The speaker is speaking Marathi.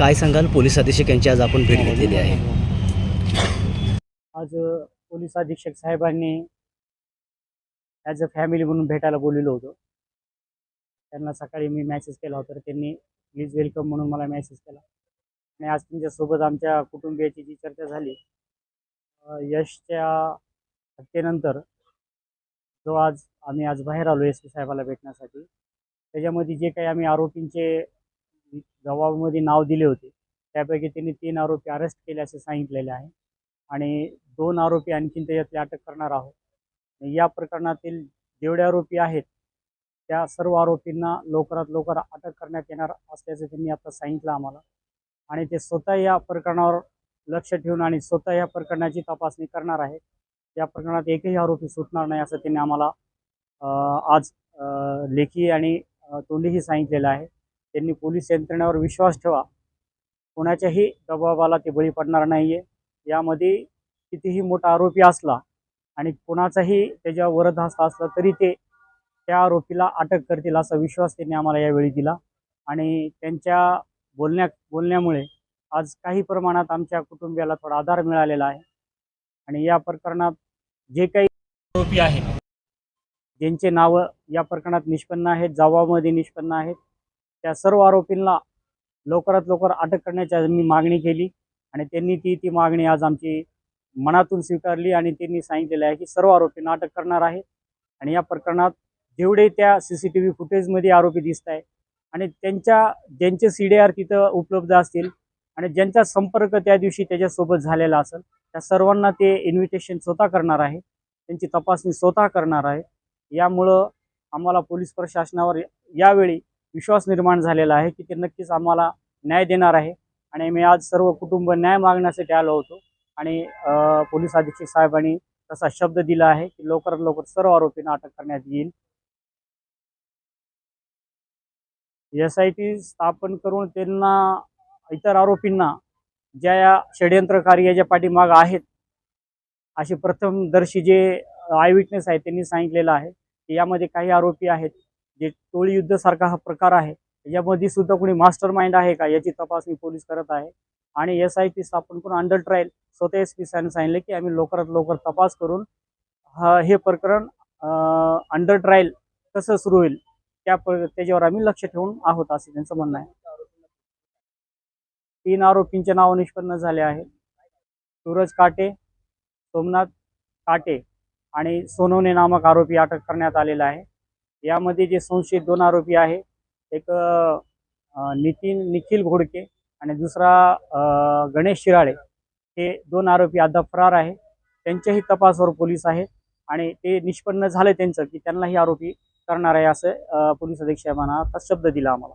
काय सांगाल? पोलीस अधीक्षक यांची आज आपण भेट घेतलेली आहे. आज पोलीस अधीक्षक साहेबांनी ॲज अ फॅमिली म्हणून भेटायला बोललेलो होतो. त्यांना सकाळी मी मॅसेज केला होता तर त्यांनी प्लीज वेलकम म्हणून मला मेसेज केला. आणि आज तुमच्यासोबत आमच्या कुटुंबियाची जी चर्चा झाली यशच्या हत्येनंतर जो आज आम्ही आज बाहेर आलो एस पी साहेबाला भेटण्यासाठी त्याच्यामध्ये जे काही आम्ही आरोपींचे जबाबामध्ये नाव दिले होते. त्यापैकी त्यांनी तीन आरोपी अरेस्ट केले असे सांगितलेले आहे. आणि दोन आरोपी आणखीन त्याच्यातले अटक करणार आहोत. या प्रकरणातील जेवढे आरोपी आहेत त्या सर्व आरोपींना लवकरात लवकर अटक करण्यात येणार असल्याचं त्यांनी आता सांगितलं आम्हाला. आणि ते स्वतः या प्रकरणावर लक्ष ठेवून आणि स्वतः या प्रकरणाची तपासणी करणार आहेत. या प्रकरणात एकही आरोपी सुटणार नाही असं त्यांनी आम्हाला आज लेखी आणि तोंडीही सांगितलेलं आहे. त्यांनी पोलीस यंत्रणेवर विश्वास ठेवा. कोणाच्याही दबावाला ते बळी पडणार नाही आहे यामध्ये कितीही मोठा आरोपी असला आणि कोणाचाही त्याच्यावर वरदहस्त असला तरी ते त्या आरोपीला अटक करतील असा विश्वास त्यांनी आम्हाला यावेळी दिला. आणि त्यांच्या बोलण्या बोलण्यामुळे आज काही प्रमाणात आमच्या कुटुंबियाला थोडा आधार मिळालेला आहे. आणि या प्रकरणात जे काही आरोपी आहेत ज्यांचे नावं या प्रकरणात निष्पन्न आहेत जावामध्ये निष्पन्न आहेत त्या सर्व आरोपींना लवकरात लवकर अटक करण्याची आज मी मागणी केली आणि त्यांनी ती ती मागणी आज आमची मनातून स्वीकारली आणि त्यांनी सांगितलेलं आहे की सर्व आरोपींना अटक करणार आहे. आणि या प्रकरणात जेवढे त्या सी सी टी व्ही फुटेजमध्ये आरोपी दिसत आहे आणि त्यांच्या ज्यांचे सी डी आर तिथं उपलब्ध असतील आणि ज्यांचा संपर्क त्या दिवशी त्याच्यासोबत झालेला असेल त्या सर्वांना ते इन्व्हिटेशन स्वतः करणार आहे. त्यांची तपासणी स्वतः करणार आहे. यामुळं आम्हाला पोलीस प्रशासनावर यावेळी विश्वास निर्माण झालेला आहे की ते नक्कीच आम्हाला न्याय देणार आहे. आणि मी आज सर्व कुटुंब न्याय मागण्यासाठी आलो होतो. आणि पोलीस अधीक्षक साहेबांनी तसा शब्द दिला आहे की लवकरात लवकर सर्व आरोपींना अटक करण्यात येईल. एस आय टी स्थापन करून त्यांना इतर आरोपींना ज्या या षडयंत्रकारी याच्या पाठीमाग आहेत असे प्रथमदर्शी जे आय विटनेस आहेत त्यांनी सांगितलेलं आहे. की यामध्ये काही आरोपी आहेत जे टोळी युद्धसारखा हा प्रकार आहे यामध्ये सुद्धा कोणी मास्टर माइंड आहे का याची तपासणी पोलीस करत आहे. आणि एस आय टी स्थापन करून अंडर ट्रायल स्वतः एस पी साहेबांनी सांगितलं की आम्ही लवकरात लवकर तपास करून हे प्रकरण अंडर ट्रायल कसं सुरू होईल त्या त्याच्यावर आम्ही लक्ष ठेवून आहोत असं त्यांचं म्हणणं आहे. तीन आरोपींचे नाव निष्पन्न झाले आहे. सूरज काटे सोमनाथ काटे आणि सोनवणे नामक आरोपी अटक करण्यात आलेला आहे. यामध्ये जे संशयित दोन आरोपी आहे एक नितीन निखिल घोडके आणि दुसरा गणेश शिराळे हे दोन आरोपी अद्याप फरार आहे. त्यांच्याही तपासावर पोलीस आहेत आणि ते निष्पन्न झालं त्यांचं की त्यांनाही आरोपी करणार आहे असं पोलीस अधीक्षकांना आता शब्द दिला आम्हाला.